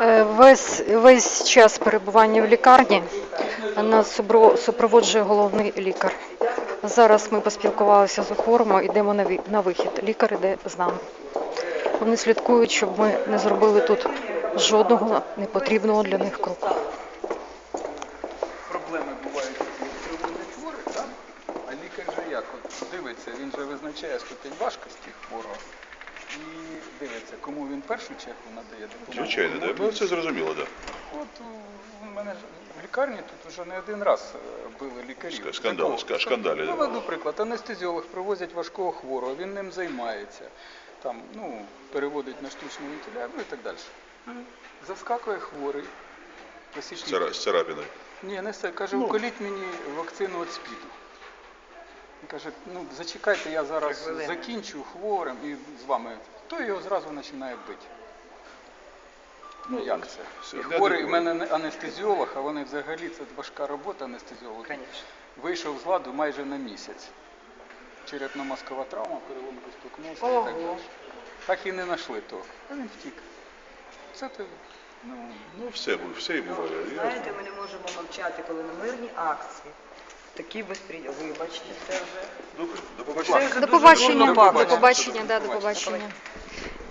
Е, Весь, весь час перебування в лікарні нас супроводжує головний лікар. Зараз ми поспілкувалися з охоримо, йдемо на вихід. Лікар іде з нами. Вони слідкують, щоб ми не зробили тут жодного непотрібного для них кроку. Проблеми бувають у приводить хворих, а лікар же як? От дивиться, він же визначає ступінь важкості хворого дивиться, кому він в першу чергу надає допомогу. Звичайно, да. Ну, це зрозуміло, так. От у мене в лікарні тут вже не один раз е, били лікарів. Ска- скандали, скандалі, Ну, наприклад, анестезіолог привозять важкого хворого, він ним займається, там, ну, переводить на штучну вентиляцію і так далі. Заскакує хворий, посічний Цара, з царапіною. ні, не все. Каже, Ну. вколіть мені вакцину від СПІДу. Він Каже, ну зачекайте, я зараз закінчу хворим і з вами. То його зразу починає бити. Ну як це? все, І не хворий, в мене не анестезіолог, а вони взагалі це важка робота анестезіолога. Вийшов з ладу майже на місяць. Черепно-мозкова травма, перелом постукнувся і так далі. Так і не знайшли того. А він втік. Це ти, ну, Ну, все, бу- все і буває. Я- Знаєте, ми не можемо мовчати, коли на мирні акції. Такий безпреділ. Вибачте, це вже. Добре, до побачення. Це До побачення, до побачення, да, до побачення.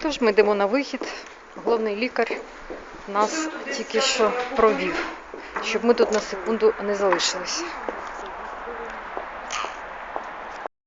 Тож ми йдемо на вихід. Головний лікар нас тільки що провів, щоб ми тут на секунду не залишилися.